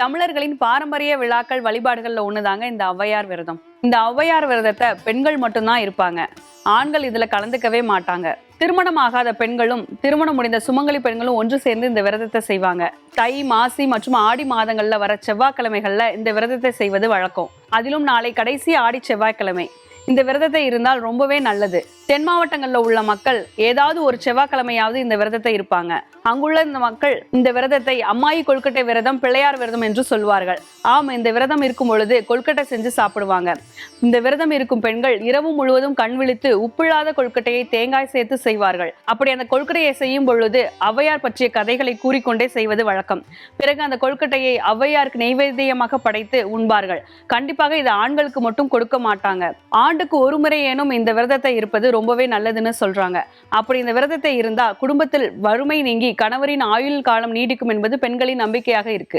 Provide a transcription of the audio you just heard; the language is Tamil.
தமிழர்களின் பாரம்பரிய விழாக்கள் வழிபாடுகள்ல ஒண்ணுதாங்க இந்த ஔவையார் விரதம். இந்த ஔவையார் விரதத்தை பெண்கள் மட்டும்தான் இருப்பாங்க. ஆண்கள் இதுல கலந்துக்கவே மாட்டாங்க. திருமணம் ஆகாத பெண்களும் திருமணம் முடிந்த சுமங்கலி பெண்களும் ஒன்று சேர்ந்து இந்த விரதத்தை செய்வாங்க. தை மாசி மற்றும் ஆடி மாதங்கள்ல வர செவ்வாய்க்கிழமைகள்ல இந்த விரதத்தை செய்வது வழக்கம். அதிலும் நாளை கடைசி ஆடி செவ்வாய்க்கிழமை. இந்த விரதத்தை இருந்தால் ரொம்பவே நல்லது. தென் மாவட்டங்களில் உள்ள மக்கள் ஏதாவது ஒரு செவ்வாய்க்கிழமையாவது இந்த விரதத்தை இருப்பாங்க. அங்குள்ள இந்த மக்கள் இந்த விரதத்தை அம்மாயி கொல்கட்டை விரதம் பிள்ளையார் விரதம் என்று சொல்வார்கள். ஆம் இந்த விரதம் இருக்கும் பொழுது கொழுக்கட்டை செஞ்சு சாப்பிடுவாங்க. இந்த விரதம் இருக்கும் பெண்கள் இரவு முழுவதும் கண் விழித்து உப்பில்லாத கொல்கட்டையை தேங்காய் சேர்த்து செய்வார்கள். அப்படி அந்த கொல்கட்டையை செய்யும் பொழுது ஔவையார் பற்றிய கதைகளை கூறிக்கொண்டே செய்வது வழக்கம். பிறகு அந்த கொல்கட்டையை ஔவையாருக்கு நெய்வேத்தியமாக படைத்து உண்பார்கள். கண்டிப்பாக இது ஆண்களுக்கு மட்டும் கொடுக்க மாட்டாங்க. ஆண்டுக்கு ஒரு முறை இந்த விரதத்தை இருப்பது ரொம்பவே நல்லதுன்னு சொல்றாங்க. அப்படி இந்த விரதத்தை இருந்தா குடும்பத்தில் வறுமை நீங்கி கணவரின் ஆயுள் காலம் நீடிக்கும் என்பது பெண்களின் நம்பிக்கையாக இருக்கு.